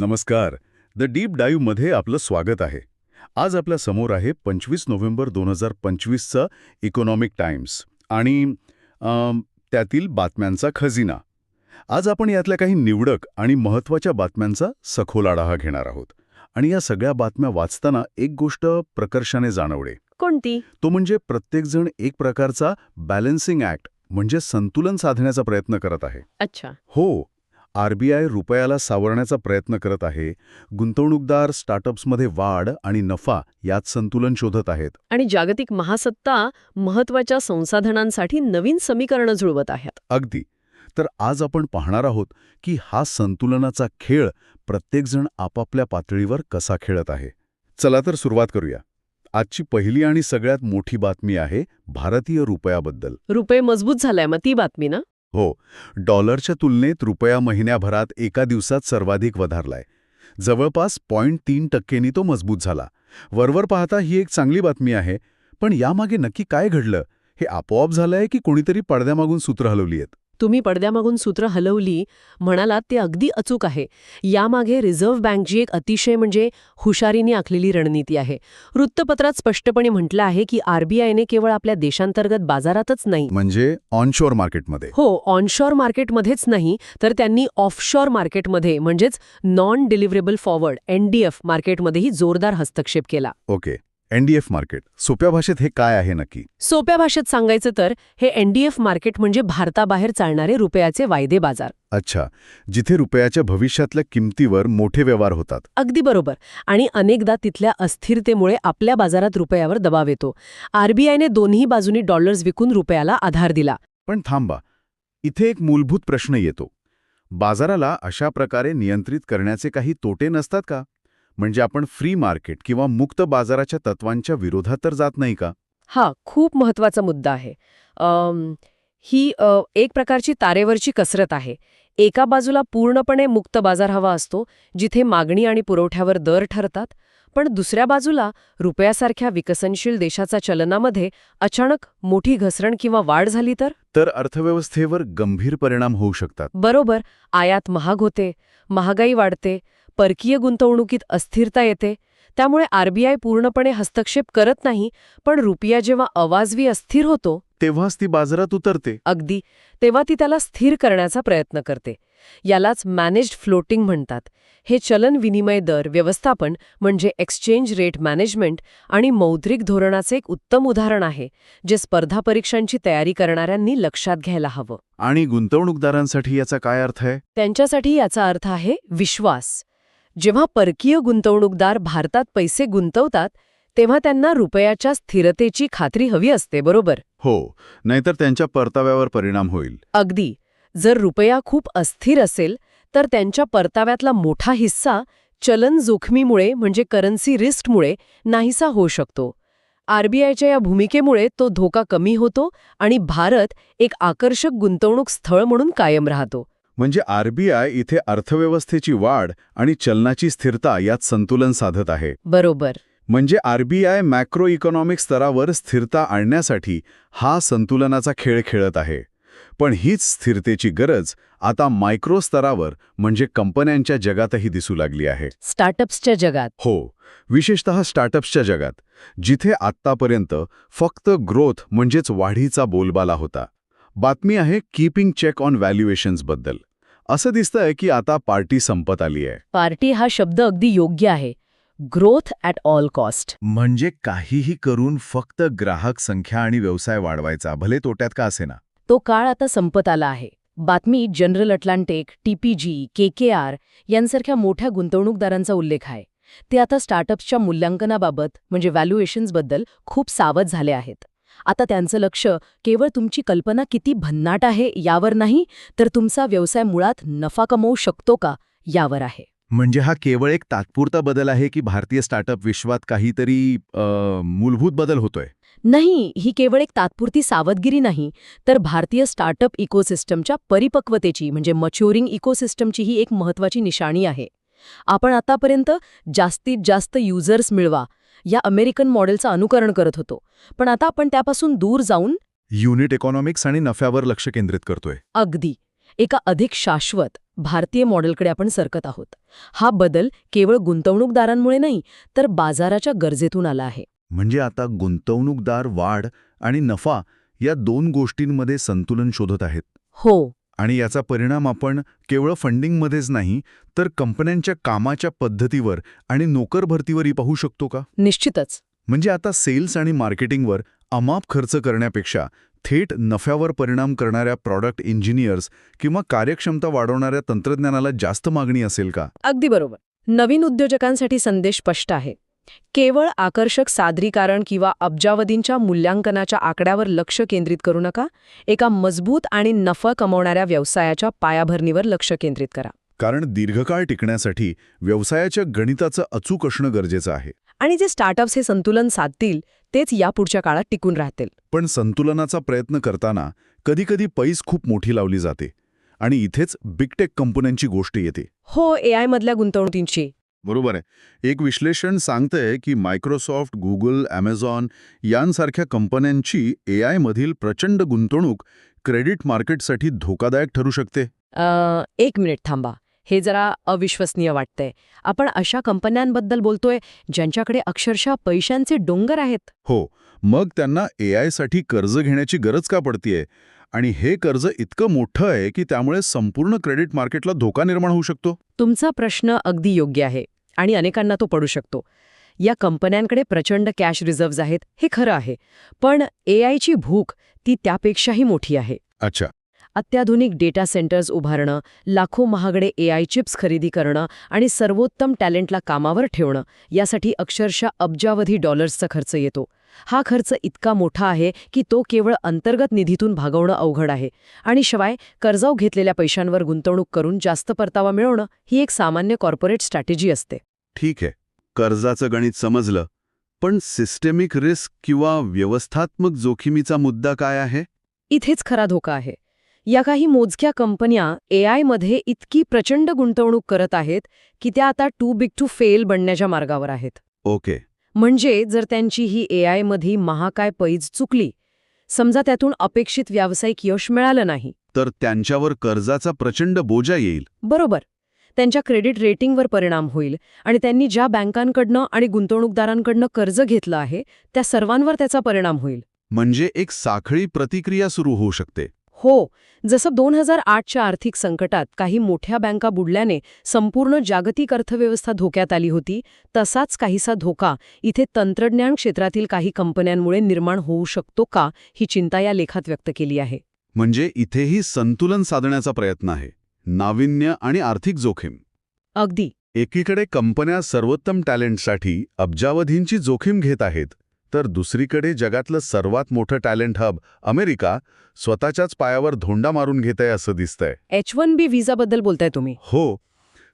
नमस्कार. The deep डाईव्हमध्ये आपलं स्वागत आहे. आज आपल्यासमोर आहे पंचवीस नोव्हेंबर दोन हजार पंचवीसचा इकॉनॉमिक टाइम्स आणि त्यातील बातम्यांचा खजिना. आज आपण यातल्या काही निवडक आणि महत्त्वाच्या बातम्यांचा सखोल आढावा घेणार आहोत. आणि या सगळ्या बातम्या वाचताना एक गोष्ट प्रकर्षाने जाणवते कोणती? तो म्हणजे प्रत्येकजण एक प्रकारचा बॅलन्सिंग ॲक्ट म्हणजे संतुलन साधण्याचा प्रयत्न करत आहे. अच्छा. हो आरबीआय रुपयाला सावरण्याचा प्रयत्न करत आहे गुंतवणूकदार स्टार्टअप्समध्ये वाढ आणि नफा यात संतुलन शोधत आहेत. आणि जागतिक महासत्ता महत्त्वाच्या संसाधनांसाठी नवीन समीकरणं जुळवत आहेत. अगदी. तर आज आपण पाहणार आहोत की हा संतुलनाचा खेळ प्रत्येकजण आपापल्या पातळीवर कसा खेळत आहे. चला तर सुरुवात करूया. आजची पहिली आणि सगळ्यात मोठी बातमी आहे भारतीय रुपयाबद्दल. रुपये मजबूत झालाय मग ती बातमी ना? हो डॉलरच्या तुलनेत रुपया महिन्याभरात एका दिवसात सर्वाधिक वधारलाय. जवळपास पॉईंट तीन टक्केनी तो मजबूत झाला. वरवर पाहता ही एक चांगली बातमी आहे पण यामागे नक्की काय घडलं हे आपोआप झालंय की कोणीतरी पडद्यामागून सूत्र हलवली आहेत तुम्ही पडद्यामागून सूत्र हलवली म्हणालात ते अगदी अचूक आहे. यामागे रिझर्व्ह बँकची एक अतिशय म्हणजे हुशारीने आखलेली रणनीती आहे. वृत्तपत्रात स्पष्टपणे म्हटलं आहे की आरबीआयने केवळ आपल्या देशांतर्गत बाजारातच नाही. म्हणजे ऑनशोर मार्केटमध्ये हो ऑनशॉर मार्केटमध्येच नाही तर त्यांनी ऑफशॉर मार्केटमध्ये म्हणजेच नॉन डिलिव्हरेबल फॉरवर्ड एनडीएफ मार्केटमध्येही जोरदार हस्तक्षेप केला. ओके. NDF market. सोप्या भाषेत हे काय आहे नक्की? सोप्या भाषेत सांगायचं तर हे एनडीएफ मार्केट म्हणजे भारताबाहेर चालणारे रुपयाचे वायदे बाजार. अच्छा. जिथे रुपयाच्या भविष्यातल्या किमतीवर मोठे व्यवहार होतात. अगदी बरोबर. आणि अनेकदा तिथल्या अस्थिरतेमुळे आपल्या बाजारात रुपयावर दबाव येतो. आरबीआयने दोन्ही बाजूनी डॉलर्स विकून रुपयाला आधार दिला. पण थांबा. इथे एक मूलभूत प्रश्न येतो. बाजाराला अशा प्रकारे नियंत्रित करण्याचे काही तोटे नसतात का? म्हणजे आपण फ्री मार्केट किंवा मुक्त बाजाराच्या तत्वांच्या विरोधात तर जात नाही का? हा खूप महत्त्वाचा मुद्दा आहे. ही अ, एक प्रकारची तारेवरची कसरत आहे. एका बाजूला पूर्णपणे मुक्त बाजार हवा असतो जिथे मागणी आणि पुरवठ्यावर दर ठरतात पण दुसऱ्या बाजूला रुपयासारख्या विकसनशील देशाच्या चलनामध्ये अचानक मोठी घसरण किंवा वाढ झाली तर? तर अर्थव्यवस्थेवर गंभीर परिणाम होऊ शकतात. बरोबर आयात महाग होते महागाई वाढते परकीय गुंतवणुकीत अस्थिरता येते त्यामुळे आरबीआय पूर्णपणे हस्तक्षेप करत नाही पण रुपया जेव्हा अवाजवी अस्थिर होतो तेव्हाच ती बाजारात उतरते. अगदी तेव्हा ती त्याला स्थिर करण्याचा प्रयत्न करते. यालाच मॅनेज्ड फ्लोटिंग म्हणतात. हे चलन विनिमय दर व्यवस्थापन म्हणजे एक्सचेंज रेट मॅनेजमेंट आणि मौद्रिक धोरणाचे एक उत्तम उदाहरण आहे जे स्पर्धा परीक्षांची तयारी करणाऱ्यांनी लक्षात घ्यायला हवं. आणि गुंतवणूकदारांसाठी याचा काय अर्थ आहे? त्यांच्यासाठी याचा अर्थ आहे विश्वास. जेव्हा परकीय गुंतवणूकदार भारतात पैसे गुंतवतात तेव्हा त्यांना रुपयाच्या स्थिरतेची खात्री हवी असते बरोबर? हो नाहीतर त्यांच्या परताव्यावर परिणाम होईल. अगदी. जर रुपया खूप अस्थिर असेल तर त्यांच्या परताव्यातला मोठा हिस्सा चलन जोखमीमुळे म्हणजे करन्सी रिस्कमुळे नाहीसा होऊ शकतो. आरबीआयच्या या भूमिकेमुळे तो धोका कमी होतो आणि भारत एक आकर्षक गुंतवणूक स्थळ म्हणून कायम राहतो. म्हणजे आरबीआय इथे अर्थव्यवस्थेची वाढ आणि चलनाची स्थिरता यात संतुलन साधत आहे. बरोबर. म्हणजे आरबीआय मॅक्रो इकॉनॉमिक स्तरावर स्थिरता आणण्यासाठी हा संतुलनाचा खेळ खेळत आहे. पण हीच स्थिरतेची गरज आता मायक्रो स्तरावर म्हणजे कंपन्यांच्या जगातही दिसू लागली आहे. स्टार्टअप्सच्या जगात. हो विशेषतः स्टार्टअप्सच्या जगात जिथे आत्तापर्यंत फक्त ग्रोथ म्हणजेच वाढीचा बोलबाला होता. बातमी आहे कीपिंग चेक ऑन व्हॅल्युएशन्सबद्दल. असं दिसतंय की आता पार्टी संपत आली आहे. पार्टी हा शब्द अगदी योग्य आहे. ग्रोथ ॲट ऑल कॉस्ट म्हणजे काहीही करून फक्त ग्राहक संख्या आणि व्यवसाय वाढवायचा. भले तोट्यात का असेना. तो काळ आता संपत आला आहे. बातमी जनरल अटलांटिक टीपीजी केकेआर यांसारख्या मोठ्या गुंतवणूकदारांचा उल्लेख आहे. ते आता स्टार्टअप्सच्या मूल्यांकनाबाबत म्हणजे व्हॅल्युएशन्सबद्दल खूप सावध झाले आहेत. आता त्यांचं लक्ष केवळ तुमची कल्पना किती भन्नाट आहे यावर नाही तर तुमचा व्यवसाय मुळात नफा कमवू शकतो का यावर आहे. म्हणजे हा केवळ एक तात्पुरता बदल आहे की भारतीय स्टार्टअप विश्वात काहीतरी मूलभूत बदल होतोय? नाही ही केवळ एक तात्पुरती सावधगिरी नाही तर भारतीय स्टार्टअप इकोसिस्टमच्या परिपक्वतेची म्हणजे मच्युरिंग इकोसिस्टमची ही एक महत्वाची निशाणी आहे. आपण आतापर्यंत जास्तीत जास्त युजर्स मिळवा या अमेरिकन मॉडेलचं अनुकरण करत होतो. पण आता आपण त्यापासून दूर जाऊन युनिट इकॉनॉमिक्स आणि नफ्यावर लक्ष केंद्रित करतोय. अगदी. एका अधिक शाश्वत भारतीय मॉडेलकडे आपण सरकत आहोत. हा बदल केवळ गुंतवणूकदारांमुळे नाही तर बाजाराच्या गरजेतून आला आहे. म्हणजे आता गुंतवणूकदार वाढ आणि नफा या दोन गोष्टींमध्ये संतुलन शोधत आहेत. हो. आणि याचा परिणाम आपण केवळ फंडिंगमध्येच नाही तर कंपन्यांच्या कामाच्या पद्धतीवर आणि नोकर भरतीवरही पाहू शकतो का? निश्चितच. म्हणजे आता सेल्स आणि मार्केटिंगवर अमाप खर्च करण्यापेक्षा थेट नफ्यावर परिणाम करणाऱ्या प्रॉडक्ट इंजिनियर्स किंवा कार्यक्षमता वाढवणाऱ्या तंत्रज्ञानाला जास्त मागणी असेल का? अगदी बरोबर. नवीन उद्योजकांसाठी संदेश स्पष्ट आहे. केवळ आकर्षक सादरीकरण किंवा अब्जावधींच्या मूल्यांकनाच्या आकड्यावर लक्ष केंद्रित करू नका एका मजबूत आणि नफा कमवणाऱ्या व्यवसायाच्या पायाभरणीवर लक्ष केंद्रित करा. कारण दीर्घकाळ टिकण्यासाठी व्यवसायाच्या गणिताचं अचूक असणं गरजेचं आहे. आणि जे स्टार्टअप्स हे संतुलन साधतील तेच यापुढच्या काळात टिकून राहतील. पण संतुलनाचा प्रयत्न करताना कधीकधी पैस खूप मोठी लावली जाते आणि इथेच बिगटेक कंपन्यांची गोष्ट येते. हो ए मधल्या गुंतवणुकींची. बरोबर आहे. एक विश्लेषण सांगतंय की मायक्रोसॉफ्ट गुगल ॲमेझॉन यांसारख्या कंपन्यांची ए आयमधील प्रचंड गुंतवणूक क्रेडिट मार्केटसाठी धोकादायक ठरू शकते. अ, एक मिनिट थांबा. हे जरा अविश्वसनीय वाटतंय. आपण अशा कंपन्यांबद्दल बोलतोय ज्यांच्याकडे अक्षरशः पैशांचे डोंगर आहेत. हो मग त्यांना ए आयसाठी कर्ज घेण्याची गरज का पडतीये? आणि हे कर्ज इतकं मोठं आहे की त्यामुळे संपूर्ण क्रेडिट मार्केटला धोका निर्माण होऊ शकतो? तुमचा प्रश्न अगदी योग्य आहे आणि अनेकांना तो पडू शकतो. या कंपन्यांकडे प्रचंड कॅश रिझर्व्ज आहेत हे खरं आहे पण ए आयची भूक ती त्यापेक्षाही मोठी आहे. अच्छा. अत्याधुनिक डेटा सेंटर्स उभारणं लाखो महागडे ए आय चिप्स खरेदी करणं आणि सर्वोत्तम टॅलेंटला कामावर ठेवणं यासाठी अक्षरशः अब्जावधी डॉलर्सचा खर्च येतो. हा खर्च इतका मोठा आहे की तो केवळ अंतर्गत निधीतून भागवणं अवघड आहे. आणि शिवाय कर्जाव घेतलेल्या पैशांवर गुंतवणूक करून जास्त परतावा मिळवणं ही एक सामान्य कॉर्पोरेट स्ट्रॅटेजी असते. ठीक आहे. कर्जाचं गणित समजलं. पण सिस्टेमिक रिस्क किंवा व्यवस्थात्मक जोखमीचा मुद्दा काय आहे? इथेच खरा धोका आहे. या काही मोजक्या कंपन्या ए आयमध्ये इतकी प्रचंड गुंतवणूक करत आहेत की त्या आता टू बिग टू फेल बनण्याच्या मार्गावर आहेत. ओके. म्हणजे जर त्यांची ही ए आयमधी महाकाय पैज चुकली समजा त्यातून अपेक्षित व्यावसायिक यश मिळालं नाही. तर त्यांच्यावर कर्जाचा प्रचंड बोजा येईल. बरोबर. त्यांच्या क्रेडिट रेटिंगवर परिणाम होईल आणि त्यांनी ज्या बँकांकडनं आणि गुंतवणूकदारांकडनं कर्ज घेतलं आहे त्या सर्वांवर त्याचा परिणाम होईल. म्हणजे एक साखळी प्रतिक्रिया सुरू होऊ शकते. हो जसं दोन हजार आठच्या आर्थिक संकटात काही मोठ्या बँका बुडल्याने संपूर्ण जागतिक अर्थव्यवस्था धोक्यात आली होती तसाच काहीसा धोका इथे तंत्रज्ञान क्षेत्रातील काही कंपन्यांमुळे निर्माण होऊ शकतो का ही चिंता या लेखात व्यक्त केली आहे. म्हणजे इथेही संतुलन साधण्याचा प्रयत्न आहे नाविन्य आणि आर्थिक जोखीम. अगदी. एकीकडे कंपन्या सर्वोत्तम टॅलेंटसाठी अब्जावधींची जोखीम घेत आहेत तर दुसरीकडे जगातलं सर्वात मोठं टॅलेंट हब अमेरिका स्वतःच्याच पायावर धोंडा मारून घेत आहे असं दिसतंय. एच वन बी व्हिसाबद्दल बोलताय तुम्ही. हो.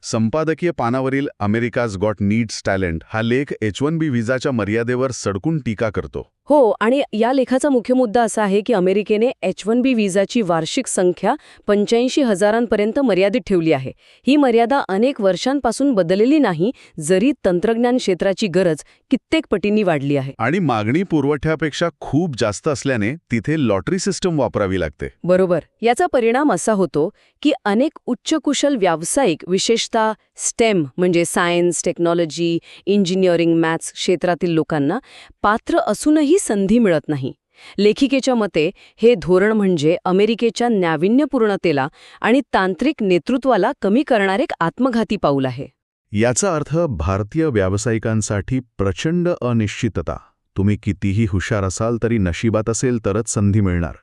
संपादकीय पानावरील अमेरिकाज गॉट नीड्स टॅलेंट हा लेख एच वन बी व्हिसाच्या मर्यादेवर सडकून टीका करतो. हो आणि या लेखाचा मुख्य मुद्दा असा आहे की अमेरिकेने एच वन बी व्हिसाची वार्षिक संख्या पंच्याऐंशी हजारांपर्यंत मर्यादित ठेवली आहे. ही मर्यादा अनेक वर्षांपासून बदललेली नाही जरी तंत्रज्ञान क्षेत्राची गरज कित्येक पटींनी वाढली आहे. आणि मागणी पुरवठ्यापेक्षा खूप जास्त असल्याने तिथे लॉटरी सिस्टम वापरावी लागते. बरोबर. याचा परिणाम असा होतो की अनेक उच्चकुशल व्यावसायिक विशेषतः स्टेम म्हणजे सायन्स टेक्नॉलॉजी इंजिनिअरिंग मॅथ्स क्षेत्रातील लोकांना पात्र असूनही संधी मिळत नाही. लेखिकेच्या मते हे धोरण म्हणजे अमेरिकेच्या नाविन्यपूर्णतेला आणि तांत्रिक नेतृत्वाला कमी करणारे एक आत्मघाती पाऊल आहे. याचा अर्थ भारतीय व्यावसायिकांसाठी प्रचंड अनिश्चितता. तुम्ही कितीही हुशार असाल तरी नशिबात असेल तरच संधी मिळणार.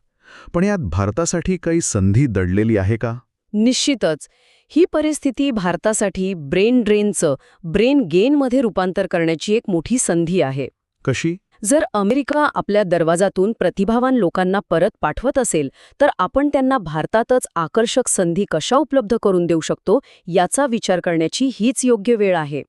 पण यात भारतासाठी काही संधी दडलेली आहे का? निश्चितच. ही परिस्थिती भारतासाठी ब्रेन ड्रेनचं ब्रेन गेनमध्ये रूपांतर करण्याची एक मोठी संधी आहे. कशी? जर अमेरिका आपल्या दरवाजातून प्रतिभावान लोकांना परत पाठवत असेल तर आपण त्यांना भारतातच आकर्षक संधी कशा उपलब्ध करून देऊ शकतो याचा विचार करण्याची हीच योग्य वेळ आहे.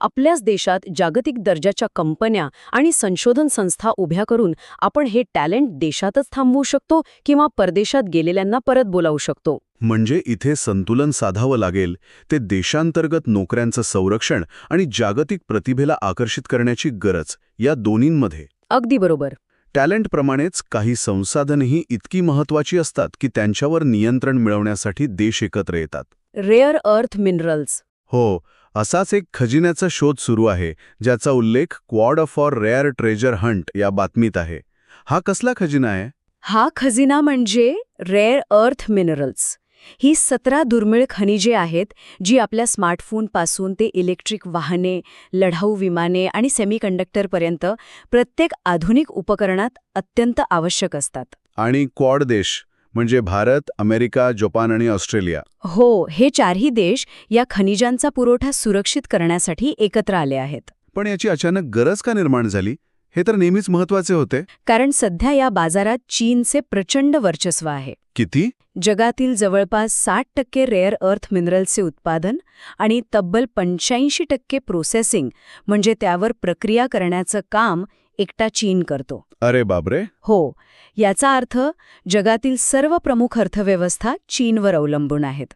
आपल्याच देशात जागतिक दर्जाच्या कंपन्या आणि संशोधन संस्था उभ्या करून आपण हे टॅलेंट देशातच थांबवू शकतो किंवा परदेशात गेलेल्यांना परत बोलावू शकतो. म्हणजे इथे संतुलन साधावं लागेल ते देशांतर्गत नोकऱ्यांचं संरक्षण आणि जागतिक प्रतिभेला आकर्षित करण्याची गरज या दोन्हींमध्ये. अगदी बरोबर. टॅलेंटप्रमाणेच काही संसाधनही इतकी महत्वाची असतात की त्यांच्यावर नियंत्रण मिळवण्यासाठी देश एकत्र येतात. रेअर अर्थ मिनरल्स हो असाच एक खजिन्याचा शोध सुरू आहे ज्याचा उल्लेख quad for rare treasure hunt या बातमीत आहे. हा कसला खजिना आहे? हा खजिना म्हणजे रेअर अर्थ मिनरल्स ही सतरा दुर्मिळ खनिजे आहेत जी आपल्या स्मार्टफोनपासून ते इलेक्ट्रिक वाहने लढाऊ विमाने आणि सेमीकंडक्टरपर्यंत प्रत्येक आधुनिक उपकरणात अत्यंत आवश्यक असतात. आणि क्वॉड देश म्हणजे भारत अमेरिका जपान आणि ऑस्ट्रेलिया. हो हे चारही देश या खनिजांचा पुरवठा सुरक्षित करण्यासाठी एकत्र आले आहेत. पण याची अचानक गरज का निर्माण झाली? हे तर नेहमीच महत्त्वाचे होते. कारण सध्या या बाजारात चीनचे प्रचंड वर्चस्व आहे. किती? जगातील जवळपास साठ टक्के रेअर अर्थ मिनरल्सचे उत्पादन आणि तब्बल पंच्याऐंशी टक्के प्रोसेसिंग म्हणजे त्यावर प्रक्रिया करण्याचं काम एकटा चीन करतो. अरे बाबरे हो याचा अर्थ जगातील सर्व प्रमुख अर्थव्यवस्था चीनवर अवलंबून आहेत.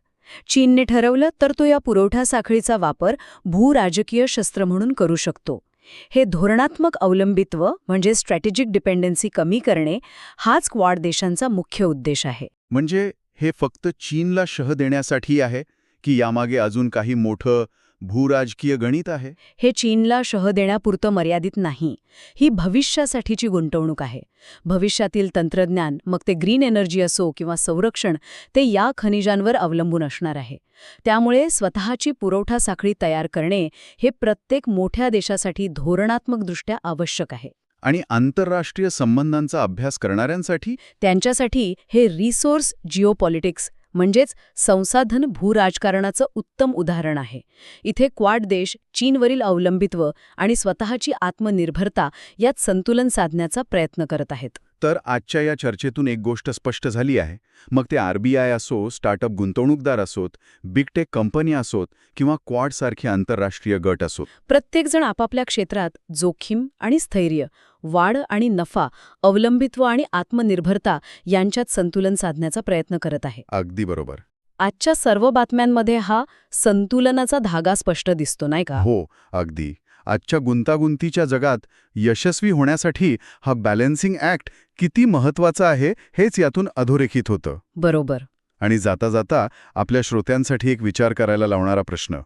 चीनने ठरवलं तर तो या पुरवठा साखळीचा वापर भूराजकीय शस्त्र म्हणून करू शकतो. हे धोरणात्मक अवलंबित्व म्हणजे स्ट्रॅटेजिक डिपेंडन्सी कमी करणे हाच क्वाड देशांचा मुख्य उद्देश आहे. म्हणजे हे फक्त चीनला शह देण्यासाठी आहे की यामागे अजून काही मोठं भूराजकीय गणित आहे? हे चीनला शह देण्यापुरतं मर्यादित नाही. ही भविष्यासाठीची गुंतवणूक आहे. भविष्यातील तंत्रज्ञान मग ते ग्रीन एनर्जी असो किंवा संरक्षण ते या खनिजांवर अवलंबून असणार आहे. त्यामुळे स्वतःची पुरवठा साखळी तयार करणे हे प्रत्येक मोठ्या देशासाठी धोरणात्मकदृष्ट्या आवश्यक आहे. आणि आंतरराष्ट्रीय संबंधांचा अभ्यास करणाऱ्यांसाठी? त्यांच्यासाठी हे रिसोर्स जिओपॉलिटिक्स म्हणजेच संसाधन भूराजकारणाचं उत्तम उदाहरण आहे. इथे क्वाड देश चीनवरील अवलंबित्व आणि स्वतःची आत्मनिर्भरता यात संतुलन साधण्याचा प्रयत्न करत आहेत. तर आजच्या या चर्चेतून एक गोष्ट स्पष्ट झाली आहे. मग ते आरबीआय असो स्टार्टअप गुंतवणूकदार असोत बिग टेक कंपनी असोत किंवा क्वाडसारखे आंतरराष्ट्रीय गट असोत. प्रत्येकजण आपापल्या क्षेत्रात जोखीम आणि स्थैर्य वाढ आणि नफा अवलंबित्व आणि आत्मनिर्भरता यांच्यात संतुलन साधण्याचा प्रयत्न करत आहे. अगदी बरोबर. आजच्या सर्व बातम्यांमध्ये हा संतुलनाचा धागा स्पष्ट दिसतो नाही का? हो अगदी. आजच्या गुंतागुंतीच्या जगात यशस्वी होण्यासाठी हा बॅलेन्सिंग ॲक्ट किती महत्त्वाचा आहे हेच यातून अधोरेखित होतं. बरोबर. आणि जाता जाता आपल्या श्रोत्यांसाठी एक विचार करायला लावणारा प्रश्न.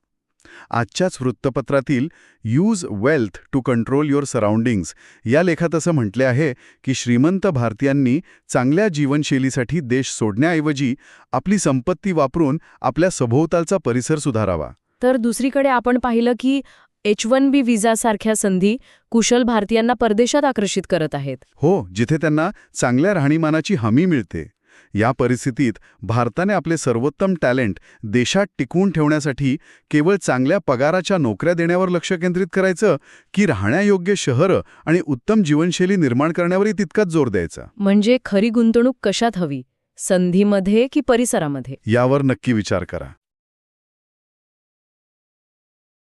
आजच्याच वृत्तपत्रातील use wealth to control your surroundings या लेखात असं म्हटले आहे की श्रीमंत भारतीयांनी चांगल्या जीवनशैलीसाठी देश सोडण्याऐवजी आपली संपत्ती वापरून आपल्या सभोवतालचा परिसर सुधारावा. तर दुसरीकडे आपण पाहिलं की एच वन बी व्हिसासारख्या संधी कुशल भारतीयांना परदेशात आकर्षित करत आहेत. हो जिथे त्यांना चांगल्या राहणीमानाची हमी मिळते. या परिस्थितीत भारताने आपले सर्वोत्तम टॅलेंट देशात टिकवून ठेवण्यासाठी केवळ चांगल्या पगाराच्या नोकऱ्या देण्यावर लक्ष केंद्रित करायचं की राहण्यायोग्य शहरं आणि उत्तम जीवनशैली निर्माण करण्यावरही तितकाच जोर द्यायचा? म्हणजे खरी गुंतवणूक कशात हवी? संधीमध्ये की परिसरामध्ये? यावर नक्की विचार करा.